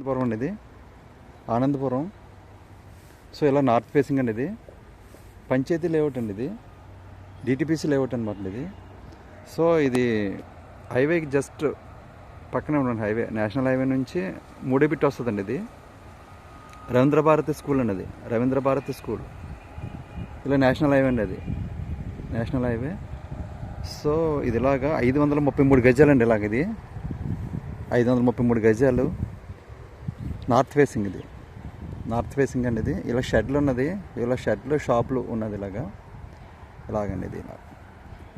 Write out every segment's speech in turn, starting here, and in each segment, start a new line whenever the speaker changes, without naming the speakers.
ఆనందపురం అండి ఇది ఆనందపురం. సో ఇలా నార్త్ ఫేసింగ్ అండి ఇది పంచాయతీ లేఅవుట్ అండి ఇది డిటిపిసి లేఅవుట్ అనమాట ఇది సో ఇది హైవేకి జస్ట్ పక్కనే ఉండండి హైవే. నేషనల్ హైవే నుంచి మూడే బిట్ వస్తుందండి ఇది. రవీంద్ర భారతి స్కూల్ అండి అది రవీంద్ర భారతి స్కూల్. ఇలా నేషనల్ హైవే అండి అది. National highway. సో ఇది ఇలాగా ఐదు వందల ముప్పై మూడు గజాలండి ఇలాగ ఇది. ఐదు వందల ముప్పై మూడు గజాలు. నార్త్ ఫేసింగ్ ఇది. నార్త్ ఫేసింగ్ అండి ఇది ఇలా షెడ్లు ఉన్నది ఇలా షెడ్లు షాపులు ఉన్నది ఇలాగా. ఇలాగండి ఇది ఇలా.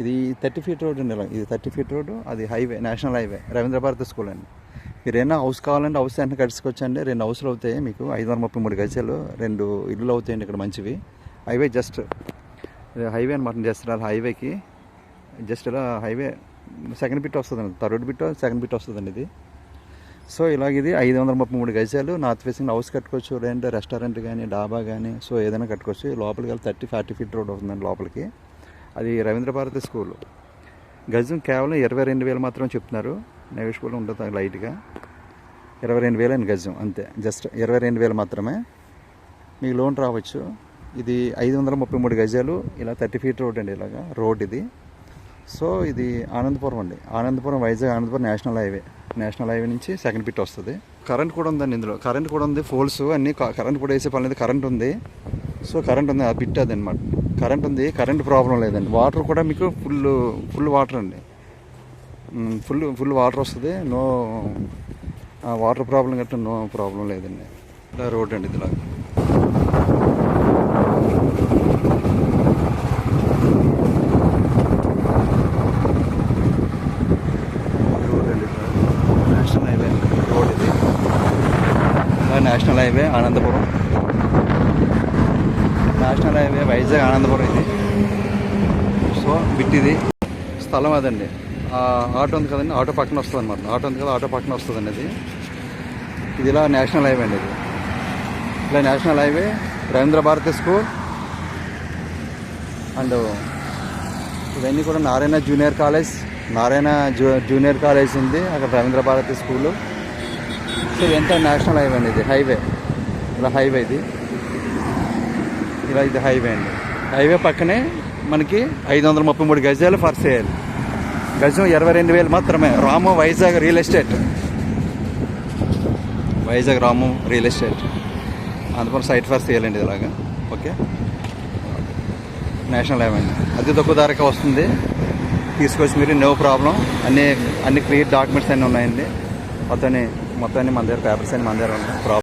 ఇది థర్టీ ఫీట్ రోడ్ అండి ఇలా. ఇది థర్టీ ఫీట్ రోడ్డు అది highway national highway Ravindra Bharathi school అండి. మీరు ఏమైనా హౌస్ కావాలంటే హౌస్ వెంటనే కట్టుకోవచ్చండి రెండు హౌస్లు అవుతాయి మీకు ఐదు వందల ముప్పై మూడు గజాలు రెండు ఇల్లులు అవుతాయండి ఇక్కడ మంచివి. హైవే జస్ట్ హైవే అనమాట జస్ట్ అలా హైవేకి. జస్ట్ ఇలా హైవే సెకండ్ బిట్ వస్తుందండి. థర్డ్ బిట్ సెకండ్ బిట్ వస్తుందండి ఇది. సో ఇలాగ ఇది ఐదు వందల ముప్పై మూడు గజాలు. నార్త్ ఫేసింగ్ హౌస్ కట్టుకోవచ్చు లేదంటే రెస్టారెంట్ కానీ డాబా కానీ సో ఏదైనా కట్టుకోవచ్చు. లోపలికి వెళ్ళి థర్టీ ఫార్టీ ఫీట్ రోడ్ అవుతుందండి లోపలికి. అది రవీంద్ర భారతి స్కూల్. గజం కేవలం ఇరవై రెండు వేలు మాత్రం చెప్తున్నారు. నెగోషియబుల్ ఉంటుంది లైట్గా. ఇరవై రెండు వేలు అండి గజం అంతే. జస్ట్ ఇరవై రెండు వేలు మాత్రమే. మీకు లోన్ రావచ్చు. ఇది ఐదు వందల ముప్పై మూడు గజాలు. ఇలా థర్టీ ఫీట్ రోడ్ అండి ఇలాగా. రోడ్ ఇది. సో ఇది ఆనందపురం అండి. Anandapuram Vizag Anandapuram national highway. National highway నుంచి సెకండ్ పిట్ వస్తుంది. కరెంట్ కూడా ఉందండి ఇందులో. కరెంట్ కూడా ఉంది ఫోల్స్ అన్నీ కరెంట్ కూడా వేసే పని లేదు. కరెంట్ ఉంది. సో కరెంట్ ఉంది ఆ పిట్ అది అనమాట కరెంట్ ఉంది కరెంట్ ప్రాబ్లం లేదండి. వాటర్ కూడా మీకు ఫుల్ ఫుల్ వాటర్ అండి. ఫుల్ ఫుల్ వాటర్ వస్తుంది. నో వాటర్ ప్రాబ్లం గట్రా నో ప్రాబ్లం లేదండి. ఇలా రోడ్ అండి ఇదిలా రోడ్ అండి ఇక్కడ. నేషనల్ హైవే రోడ్ ఇది ఇలా national highway Anandapuram national highway Vizag Anandapuram ఇది. సో బిట్టిది ఇది. స్థలం అదండి. ఆటో ఉంది కదండి ఆటో పక్కన వస్తుంది అనమాట ఆటో ఉంది కదా ఆటో పక్కన వస్తుందండి ఇది ఇది ఇలా నేషనల్ హైవే అండి ఇది. ఇలా national highway Ravindra Bharathi school and ఇవన్నీ కూడా నారాయణ జూనియర్ కాలేజ్ నారాయణ జూ జూనియర్ కాలేజ్ ఉంది. అక్కడ రవీంద్ర భారతి స్కూలు సో ఎంత? నేషనల్ హైవే అండి ఇది. హైవే ఇలా హైవే ఇది. ఇలా ఇది హైవే అండి. హైవే పక్కనే మనకి ఐదు వందల ముప్పై మూడు గజాలు ఫర్ సేల్. గజం ఇరవై రెండు వేలు మాత్రమే. Ramu Vizag real estate. Vizag Ramu real estate. అందుకని సైట్ ఫర్ సేల్ అండి ఇలాగా. ఓకే నేషనల్ హైవే అండి. అతి తక్కువ ధరకే వస్తుంది. తీసుకొచ్చి మీరు నో ప్రాబ్లం. అన్ని అన్ని క్లియర్ డాక్యుమెంట్స్ అన్నీ ఉన్నాయండి. అతని మొత్తాన్ని మొత్తాన్ని మన దగ్గర పేపర్స్ అన్ని మన దగ్గర ఉన్నాయి.